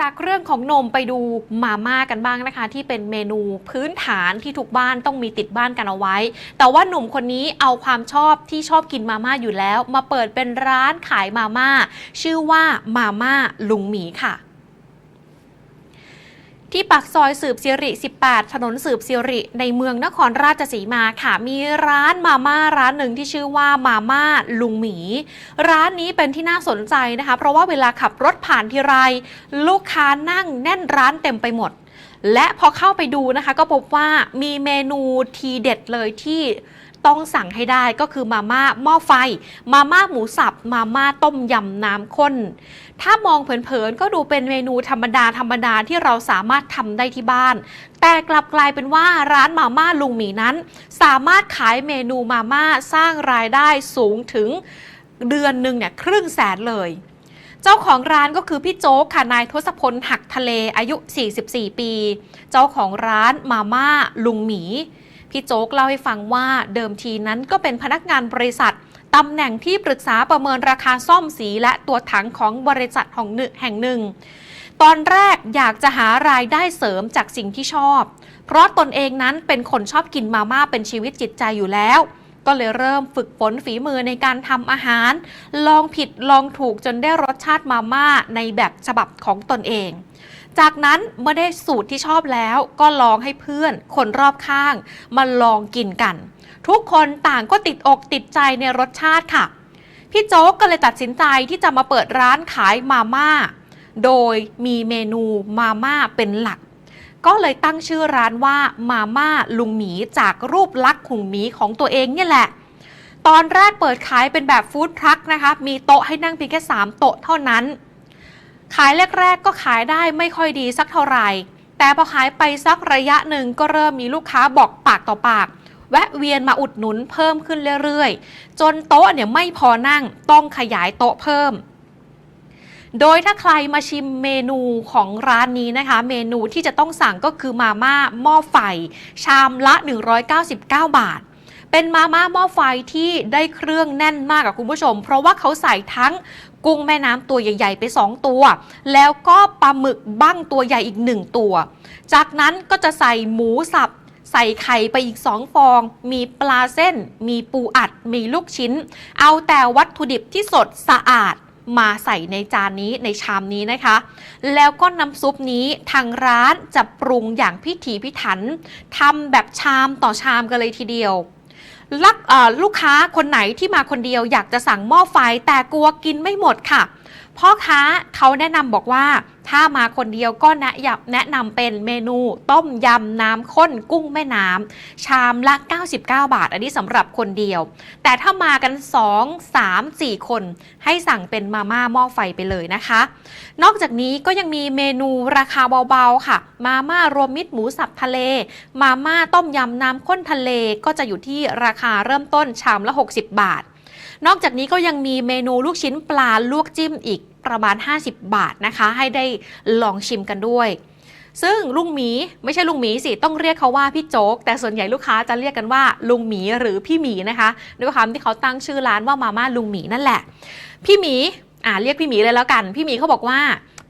จากเรื่องของนมไปดูมาม่ากันบ้างนะคะ ที่เป็นเมนูพื้นฐานที่ทุกบ้านต้องมีติดบ้านกันเอาไว้ แต่ว่าหนุ่มคนนี้เอาความชอบที่ชอบกินมาม่าอยู่แล้ว มาเปิดเป็นร้านขายมาม่าชื่อว่ามาม่าลุงหมีค่ะ ที่ปากซอยสืบสิริ 18 ถนนสืบสิริ ในเมืองนครราชสีมาค่ะ มีร้านมาม่าร้านหนึ่งที่ชื่อว่ามาม่าลุงหมี ร้านนี้เป็นที่น่าสนใจนะคะ เพราะว่าเวลาขับรถผ่านทีไร ลูกค้านั่งแน่นร้านเต็มไปหมด และพอเข้าไปดูนะคะ ก็พบว่ามีเมนูทีเด็ดเลยที่ ต้องสั่งให้ได้ก็คือมาม่าหม้อไฟ มาม่าหมูสับ มาม่าต้มยำน้ำข้น ถ้ามองเผินๆก็ดูเป็นเมนูธรรมดาธรรมดาที่เราสามารถทำได้ที่บ้าน แต่กลับกลายเป็นว่าร้านมาม่าลุงหมีนั้น สามารถขายเมนูมาม่าสร้างรายได้สูงถึงเดือนหนึ่งเนี่ยครึ่งแสนเลยเจ้าของร้านก็คือพี่โจ๊กค่ะ นายทศพลหักทะเลอายุ 44 ปี เจ้าของร้านมาม่าลุงหมี พี่โจ๊กเล่าให้ฟังว่าเดิมทีนั้นก็เป็นพนักงานบริษัทตำแหน่งที่ปรึกษาประเมินราคาซ่อมสีและตัวถังของบริษัทของหนึ่งแห่งหนึ่ง ตอนแรกอยากจะหารายได้เสริมจากสิ่งที่ชอบ เพราะตนเองนั้นเป็นคนชอบกินมาม่าเป็นชีวิตจิตใจอยู่แล้ว ก็เลยเริ่มฝึกฝนฝีมือในการทำอาหาร ลองผิดลองถูกจนได้รสชาติมาม่าในแบบฉบับของตนเอง จากนั้นเมื่อได้สูตรที่ชอบแล้วก็ลองให้เพื่อนคนรอบข้าง มาลองกินกัน ทุกคนต่างก็ติดอกติดใจในรสชาติค่ะ พี่โจ๊กก็เลยตัดสินใจที่จะมาเปิดร้านขายมาม่า โดยมีเมนูมาม่าเป็นหลัก ก็เลยตั้งชื่อร้านว่ามาม่าลุงหมีจากรูปลักษณ์ของหมีของตัวเองเนี่ยแหละตอนแรกเปิดขายเป็นแบบฟู้ดทรัคนะคะ มีโต๊ะให้นั่งเพียงแค่ 3 โต๊ะเท่านั้น ขายแรกๆก็ขายได้ไม่ค่อยดีสักเท่าไหร่ แต่พอขายไปสักระยะหนึ่งก็เริ่มมีลูกค้าบอกปากต่อปาก แวะเวียนมาอุดหนุนเพิ่มขึ้นเรื่อยๆ จนโต๊ะเนี่ยไม่พอนั่งต้องขยายโต๊ะเพิ่ม โดยถ้าใครมาชิมเมนูของร้านนี้นะคะ เมนูที่จะต้องสั่งก็คือมาม่าหม้อไฟ ชามละ 199 บาท เป็นมาม่าหม้อไฟที่ได้เครื่องแน่นมากกับคุณผู้ชม เพราะว่าเขาใส่ทั้งกุ้งแม่น้ำตัวใหญ่ ๆ ไป 2 ตัว แล้วก็ปลาหมึกบั้งตัวใหญ่อีก 1 ตัว จากนั้นก็จะใส่หมูสับใส่ไข่ไปอีก 2 ฟอง มีปลาเส้น มีปูอัด มีลูกชิ้น เอาแต่วัตถุดิบที่สดสะอาดมาใส่ในจานนี้ในชามนี้นะคะ แล้วก็น้ำซุปนี้ทางร้านจะปรุงอย่างพิถีพิถันทำแบบชามต่อชามกันเลยทีเดียว ลักลูกค้าคนไหนที่มาคนเดียวอยากจะสั่งหม้อไฟแต่กลัวกินไม่หมดค่ะพ่อค้าเขาแนะนำบอกว่าถ้ามาคนเดียวก็แนะแนะนำเป็นเมนูต้มยำน้ำข้นกุ้งแม่น้ำชามละ 99 บาท อันนี้สำหรับคนเดียว แต่ถ้ามากัน 2 3 4 คน ให้สั่งเป็นมาม่าหม้อไฟไปเลยนะคะ นอกจากนี้ก็ยังมีเมนูราคาเบาๆค่ะ มาม่ารวมมิตรหมูสับทะเล มาม่าต้มยำน้ำข้นทะเลก็จะอยู่ที่ราคาเริ่มต้นชามละ 60 บาท นอกจากนี้ก็ยังมีเมนูลูกชิ้นปลาลวกจิ้มอีกประมาณ 50 บาทนะคะ ให้ได้ลองชิมกันด้วย ซึ่งลุงหมีไม่ใช่ลุงหมีสิ ต้องเรียกเขาว่าพี่โจ๊ก แต่ส่วนใหญ่ลูกค้าจะเรียกกันว่าลุงหมีหรือพี่หมีนะคะ ด้วยความที่เขาตั้งชื่อร้านว่ามาม่าลุงหมีนั่นแหละ พี่หมีอ่าเรียกพี่หมีเลยแล้วกัน พี่หมีเขาบอกว่า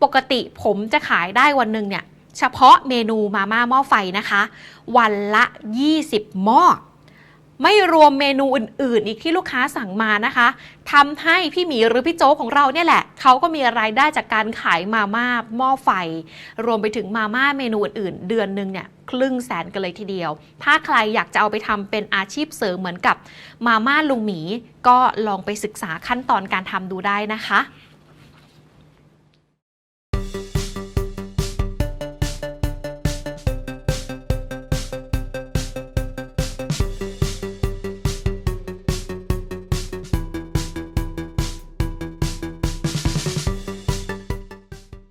ปกติผมจะขายได้วันหนึ่งเนี่ยเฉพาะเมนูมาม่าหม้อไฟนะคะ วันละ 20 หม้อ ไม่รวมเมนูอื่น ๆ อีกที่ลูกค้าสั่งมานะคะทำให้พี่หมีหรือพี่โจ๊กของเราเนี่ยแหละ เขาก็มีรายได้จากการขายมาม่าหม้อไฟ รวมไปถึงมาม่าเมนูอื่น ๆ เดือนหนึ่งเนี่ยครึ่งแสนกันเลยทีเดียว ถ้าใครอยากจะเอาไปทำเป็นอาชีพเสริมเหมือนกับมาม่าลุงหมี ก็ลองไปศึกษาขั้นตอนการทำดูได้นะคะ